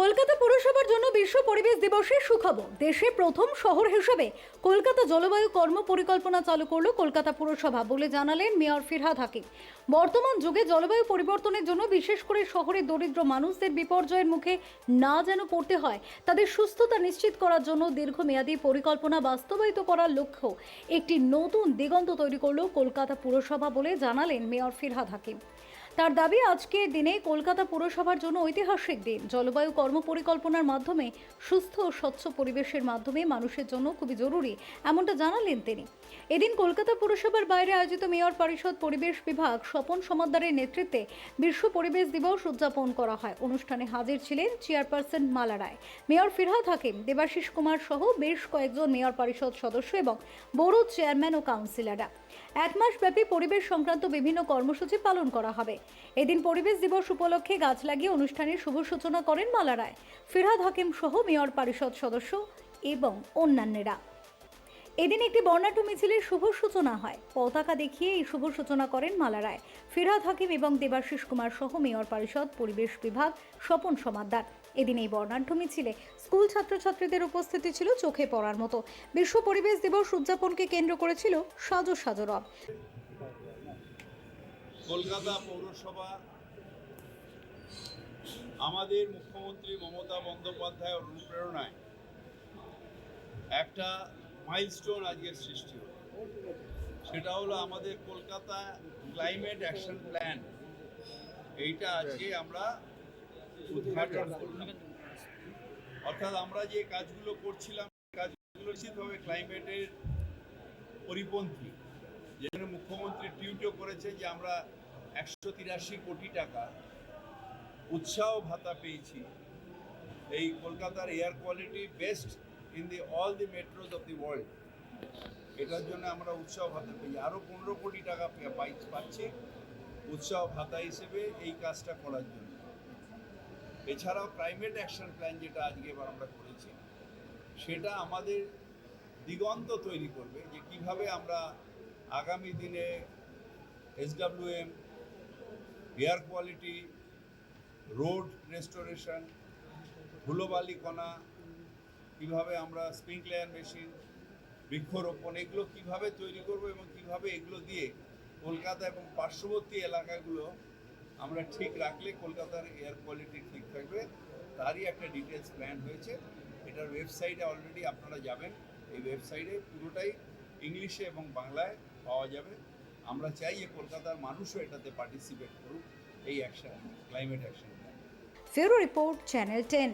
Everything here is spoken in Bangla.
কলকাতা পুরসভার জন্য বিশ্ব পরিবেশ দিবসের সুখবর। দেশে প্রথম শহর হিসেবে কলকাতা জলবায়ু কর্ম পরিকল্পনা চালু করল কলকাতা পুরসভা বলে জানালেন মেয়র ফিরহাদ হাকিম। বর্তমান যুগে জলবায়ু পরিবর্তনের জন্য বিশেষ করে শহরের দরিদ্র মানুষদের বিপর্যয়ের মুখে না যেন পড়তে হয়, তাদের সুস্থতা নিশ্চিত করার জন্য দীর্ঘমেয়াদী পরিকল্পনা বাস্তবায়িত করার লক্ষ্য একটি নতুন দিগন্ত তৈরি করল কলকাতা পুরসভা বলে জানালেন মেয়র ফিরহাদ হাকিম। তার দাবি আজকের দিনে কলকাতা পুরসভার জন্য ঐতিহাসিক দিন। জলবায়ু কর্ম পরিকল্পনার মাধ্যমে সুস্থ ও স্বচ্ছ পরিবেশের মাধ্যমে মানুষের জন্য খুবই জরুরি, এমনটা জানালেন তিনি। এদিন কলকাতা পুরসভার বাইরে আয়োজিত মেয়র পরিষদ পরিবেশ বিভাগ স্বপন সমাদ্দারের নেতৃত্বে বিশ্ব পরিবেশ দিবস উদযাপন করা হয়। অনুষ্ঠানে হাজির ছিলেন চেয়ারপারসন মালা রায়। মেয়র ফিরহাদ হাকিম, দেবাশিস কুমার সহ বেশ কয়েকজন মেয়র পরিষদ সদস্য এবং বড় চেয়ারম্যান ও কাউন্সিলররা। এক মাস ব্যাপী পরিবেশ সংক্রান্ত বিভিন্ন কর্মসূচি পালন করা হবে। এদিন পরিবেশ দিবস উপলক্ষে গাছ লাগিয়ে অনুষ্ঠানের শুভ সূচনা করেন মালা রায়। ফিরহাদ হাকিম সহ মেয়র পরিষদ সদস্য এবং অন্যান্যরা। এদিন একটি বর্ণাঢ্য মিছিলের শুভ সূচনা হয়। পতাকা দেখিয়ে এই শুভ সূচনা করেন মালা রায়। ফিরহাদ হাকিম এবং দেবাশিস কুমার সহ মেয়র পরিষদ, পরিবেশ বিভাগ, স্বপন সমাদ্দার। এদিন এই বর্ণাঢ্য মিছিলে স্কুল ছাত্রছাত্রীদের উপস্থিতি ছিল চোখে পড়ার মতো। বিশ্ব পরিবেশ দিবস উদযাপনকে কেন্দ্র করেছিল সাজো সাজো রব। কলকাতা পৌরসভা, আমাদের মুখ্যমন্ত্রী মমতা বন্দ্যোপাধ্যায়ের অনুপ্রেরণায় একটা মাইলস্টোন আজকের সৃষ্টি হলো। সেটা হলো আমাদের কলকাতা ক্লাইমেট অ্যাকশন প্ল্যান এইটা আজকে আমরা উদ্ঘাটন করলাম। অর্থাৎ আমরা যে কাজগুলো করছিলাম, কাজগুলো নিশ্চিতভাবে ক্লাইমেটের পরিপন্থী। যেখানে মুখ্যমন্ত্রী টুইটও করেছে যে আমরা একশো তিরাশি কোটি টাকা উৎসাহ ভাতা পেয়েছি। এই কলকাতার air quality best in the all the metros of the world এটার জন্য আমরা উৎসাহ ভাতা পেয়েছি। আরও পনেরো কোটি টাকা পাচ্ছি উৎসাহ ভাতা হিসেবে এই কাজটা করার জন্য। এছাড়াও ক্লাইমেট অ্যাকশন প্ল্যান যেটা আজকে এবার আমরা করেছি, সেটা আমাদের দিগন্ত তৈরি করবে যে কীভাবে আমরা আগামী দিনে SWM air quality road restoration ধুলোবালি কণা কীভাবে আমরা স্প্রিংকলার মেশিন বৃক্ষরোপণ, এগুলো কীভাবে তৈরি করব এবং কীভাবে এগুলো দিয়ে কলকাতা এবং পার্শ্ববর্তী এলাকাগুলো আমরা ঠিক রাখলে কলকাতার এয়ার কোয়ালিটি ঠিক থাকবে, তারই একটা ডিটেলস প্ল্যান হয়েছে। এটার ওয়েবসাইটে অলরেডি আপনারা যাবেন, এই ওয়েবসাইটে পুরোটাই ইংলিশে এবং বাংলায় পাওয়া যাবে। আমরা চাই যে কলকাতার মানুষও এটাতে পার্টিসিপেট করুক, এই অ্যাকশন ক্লাইমেট অ্যাকশন ফেরো রিপোর্ট চ্যানেল টেন